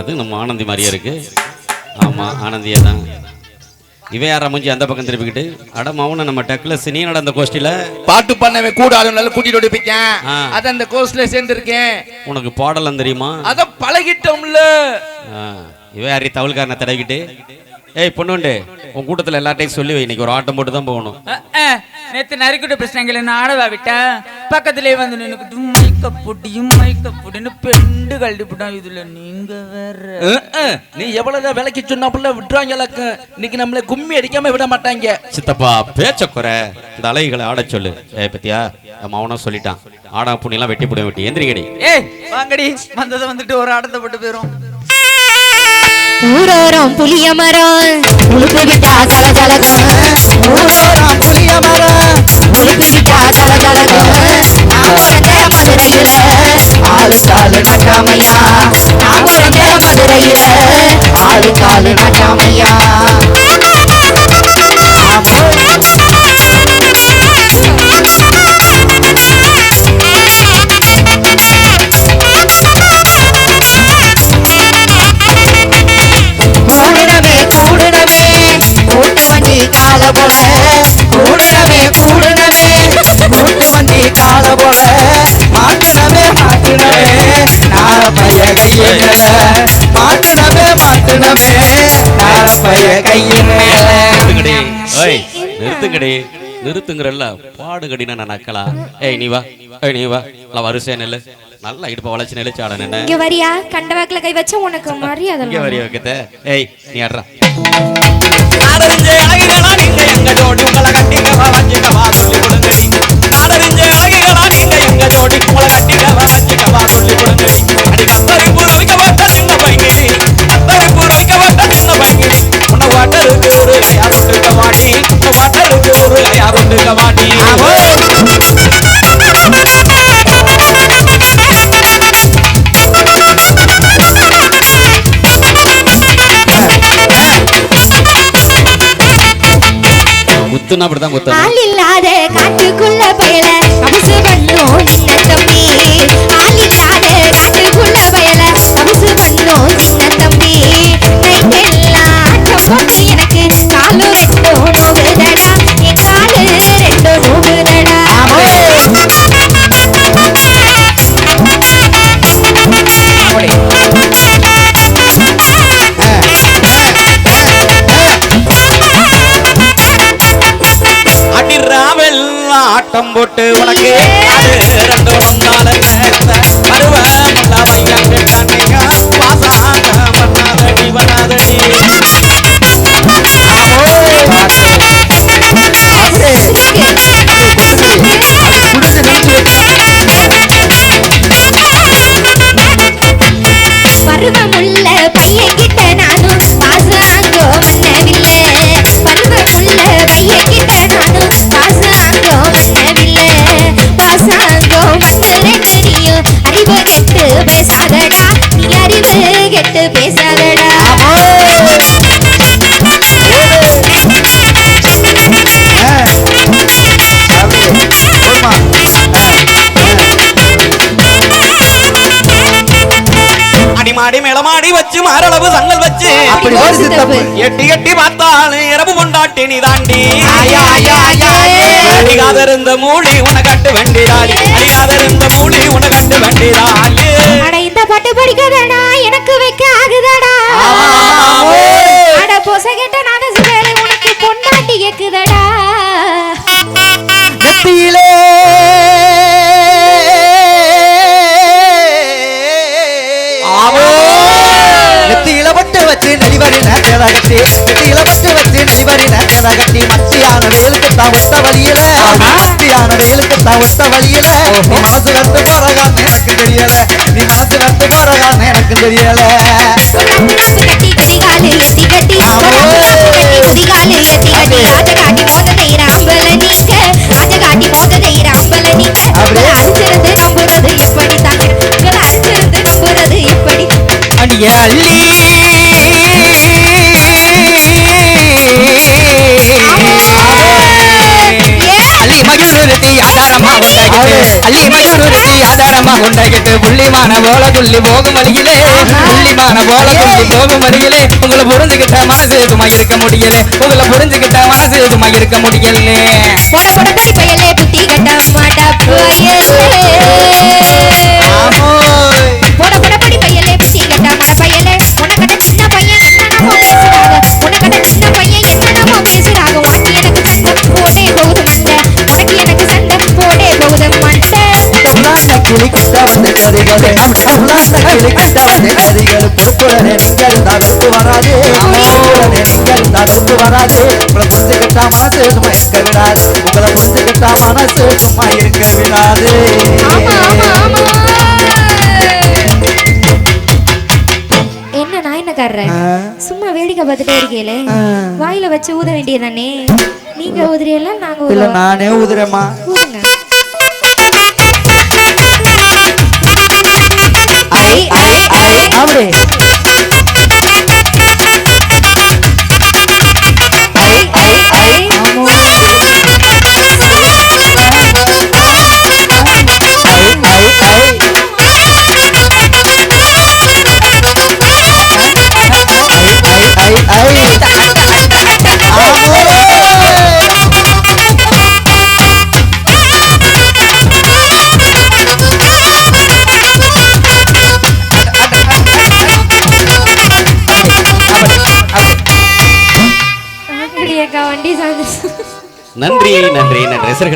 அது நம்ம ஆனந்தி மாதிரியே இருக்கு. ஆமா ஆனந்தியே தான். இவன் யாரா மூஞ்சி அந்த பக்கம் திருப்பிக்கிட்டு? அட மௌன நம்ம டக்குல சினி நடந்த கோஷ்டியில பாட்டு பண்ணவே கூட அதனால கூட்டிட்டு ஓடிப்பிக்கேன் ஆ. அத அந்த கோர்ஸ்ல சேர்ந்திருக்கேன். உனக்கு பாடலாம் தெரியுமா? அத பழகிட்டோம்ல. இவன் யாரி தவள்காரனை தடவிக்கிட்டு? ஏய் பொண்ணுண்டு உன் கூட்டத்துல எல்லார்ட்டையும் சொல்லி வை. இன்னைக்கு ஒரு ஆட்டம் போட்டு தான் போகணும். நேத்து நறுக்கிட்ட பிரச்சனைகளை நான் ஆடவா விட்டா? பக்கத்திலே வந்து நின்னுக்கிட்டு மைக்க பொட்டியும் மைக்க பொடின்னு பெண்டு கழட்டி போட்டான் இதுல நீங்க வேற. நீ எவ்வளவுதான் விலைக்கு சொன்னாப்புல விட்டுறாங்க இலக்கு இன்னைக்கு நம்மள கும்மி அடிக்காம விட மாட்டாங்க. சித்தப்பா பேச்ச குறை. இந்த அலைகளை ஆடச் சொல்லு. ஏய் பத்தியா? நம்ம அவனும் சொல்லிட்டான். ஆடா புண்ணியெல்லாம் வெட்டி போட வெட்டி. எந்திரிக்கடி ஏய் வாங்கடி. வந்ததை வந்துட்டு ஒரு ஆடத்தை போட்டு போயிரும். ஊரோரம் புளிய மரம். உழுப்புகிட்டா தல தலகம் ஊரோரம் சாலு காலு நட்டாமையா நான் பிறந்த நிறுத்துங்கடி. நிறுத்துங்கிறல்ல பாடுகடினா நான் நக்கலா ஏய் நீ வா. ஏய் நீ வா. நான் வரிசை நெல்லு. நல்லா இடுப்ப வளைச்சு நெளிச்சு ஆட நின்னு. இங்க வரியா? கண்ட வாக்குல கை வச்சா உனக்கு மரியாதை இங்க வரி வைக்கத்த? ஏய் நீ ஆடுறா. நாடறிஞ்ச அழகிகளா நீங்க எங்க ஜோடி உங்களை கட்டிக்கவா வச்சுக்கவா சொல்லி கொடுங்கடி சொன்னா அப்படிதான் குத்தம் ஆள் இல்லாத காட்டுக்குள்ள பயல அபசு பண்ணும் சின்ன தம்பி போட்டு உனக்கு அது ரெண்டு வந்தால அடிமாடி மேளமாடி வச்சு மாரளவு சங்கல் வச்சு. எட்டி எட்டி பார்த்தாலும் இரவு கொண்டாட்டி நீ தாண்டி. அடிகாதருந்த மூடி உன கட்டு வண்டிடாடி அடிகாதருந்த மூடி உன கட்டு வண்டிடாடி அட இந்த பாட்டு படிக்காதடா. எனக்கு வைக்க ஆகுதடா. அட பொச நலிவரி நேரத்தை கட்டி நெத்தியில பட்டு வச்சு நலிவரி நேரத்தை கட்டி மத்தியான வெயிலுக்கு தான் ஒத்த வழியில. மத்தியான வெயிலுக்கு தான் ஒத்த வழியில. நீ மனசு வந்து போறகான்னு எனக்கு தெரியல. நீ மனசு வந்து போறகான்னு எனக்கு தெரியல. பொன்னாப்பு கட்டி குதிகாலு எத்தி கட்டி கட்டி காட்டி தெய்ற ஆதாரமா உண்டாகிட்டு அள்ளி குட்டி ஆதாரமா கொண்டாக்கிட்டு புள்ளிமான போல துள்ளி போகும் வழியிலே புள்ளிமான போல துள்ளி போகும் வழியிலே உங்களை புரிஞ்சுக்கிட்ட மனசு சும்மா இருக்க முடியல? உங்களை புரிஞ்சுக்கிட்ட மனசு சும்மா இருக்க முடியல போட போட படி பயலே புத்தி கட்ட மாட்டா ஆமோய் உள்ளான கிளி கிட்ட வந்து கதிகள் பொறுப்புடனே நீங்கள் தவிர்த்து வராது. பொறுப்புடனே நீங்கள் தவிர்த்து வராது. உங்களை புரிஞ்சுக்கிட்டா மனசு சும்மா இருக்க விடாது. உங்களை புரிஞ்சுக்கிட்டா மனசு சும்மா இருக்க விடாது. என்ன நாயனக்காரர் சும்மா வேடிக்கை பார்த்துட்டே இருக்கீங்களே. வாயில வச்சு ஊத வேண்டியதானே நீங்க ஊதுறீங்களா நாங்க இல்ல ஊதுறோம்? நானே ஊதுறேம்மா. abre. நன்றி நன்றி நன்றி ரசிகர்களே